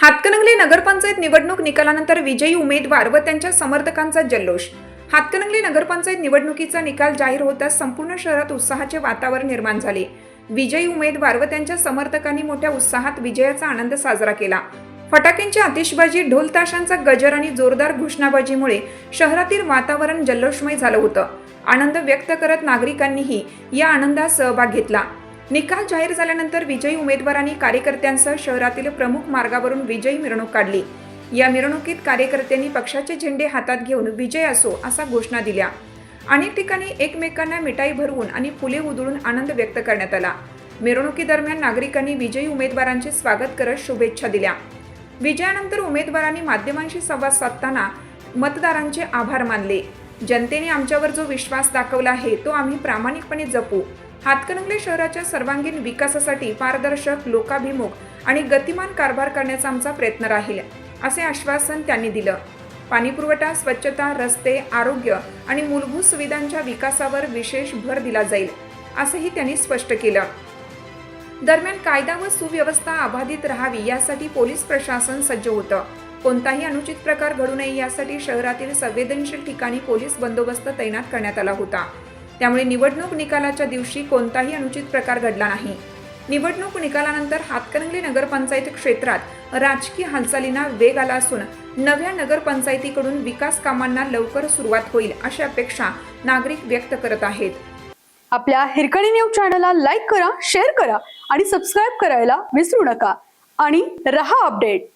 हातकणंगले नगरपंचायत निवडणूक निकालानंतर विजयी उमेदवार व त्यांच्या समर्थकांचा जल्लोष. हातकणंगले नगरपंचायत निवडणुकीचा निकाल जाहीर होताच संपूर्ण शहरात उत्साहाचे वातावरण निर्माण झाले. विजयी उमेदवार व त्यांच्या समर्थकांनी मोठ्या उत्साहात विजयाचा आनंद साजरा केला. फटाक्यांची आतिषबाजी ढोल ताशांचा गजर आणि जोरदार घोषणाबाजीमुळे शहरातील वातावरण जल्लोषमय झालं होतं. आनंद व्यक्त करत नागरिकांनीही या आनंदात सहभाग घेतला. निकाल जाहीर झाल्यानंतर विजयी उमेदवारांनी कार्यकर्त्यांसह शहरातील प्रमुख मार्गावरून विजयी मिरवणूक काढली. या मिरवणुकीत कार्यकर्त्यांनी पक्षाचे झेंडे हातात घेऊन विजय असो असा घोषणा दिल्या. अनेक ठिकाणी एकमेकांना मिठाई भरवून आणि फुले उधळून आनंद व्यक्त करण्यात आला. मिरवणुकीदरम्यान नागरिकांनी विजयी उमेदवारांचे स्वागत करत शुभेच्छा दिल्या. विजयानंतर उमेदवारांनी माध्यमांशी संवाद साधताना मतदारांचे आभार मानले. जनतेने आमच्यावर जो विश्वास दाखवला आहे तो आम्ही प्रामाणिकपणे जपू. हातकणंगले शहराच्या सर्वांगीण विकासासाठी पारदर्शक लोकाभिमुख आणि गतिमान कारभार करण्याचा आमचा प्रयत्न राहील असे आश्वासन त्यांनी दिलं. पाणीपुरवठा स्वच्छता रस्ते आरोग्य आणि मूलभूत सुविधांच्या विकासावर विशेष भर दिला जाईल असंही त्यांनी स्पष्ट केलं. दरम्यान कायदा व सुव्यवस्था अबाधित राहावी यासाठी पोलीस प्रशासन सज्ज होतं. कोणताही अनुचित प्रकार घडू नये यासाठी शहरातील संवेदनशील ठिकाणी पोलीस बंदोबस्त तैनात करण्यात आला होता. त्यामुळे निवडणूक निकालाच्या दिवशी कोणताही अनुचित प्रकार घडला नाही. निवडणूक निकालानंतर हातकणंगले नगरपंचायत क्षेत्रात राजकीय हालचालींना वेग आला असून नव्या नगरपंचायतीकडून विकास कामांना लवकर सुरुवात होईल अशी अपेक्षा नागरिक व्यक्त करत आहेत. आपल्या हिरकणी न्यूज चॅनलला लाईक करा शेअर करा आणि सबस्क्राईब करायला विसरू नका. आणि रहा अपडेट.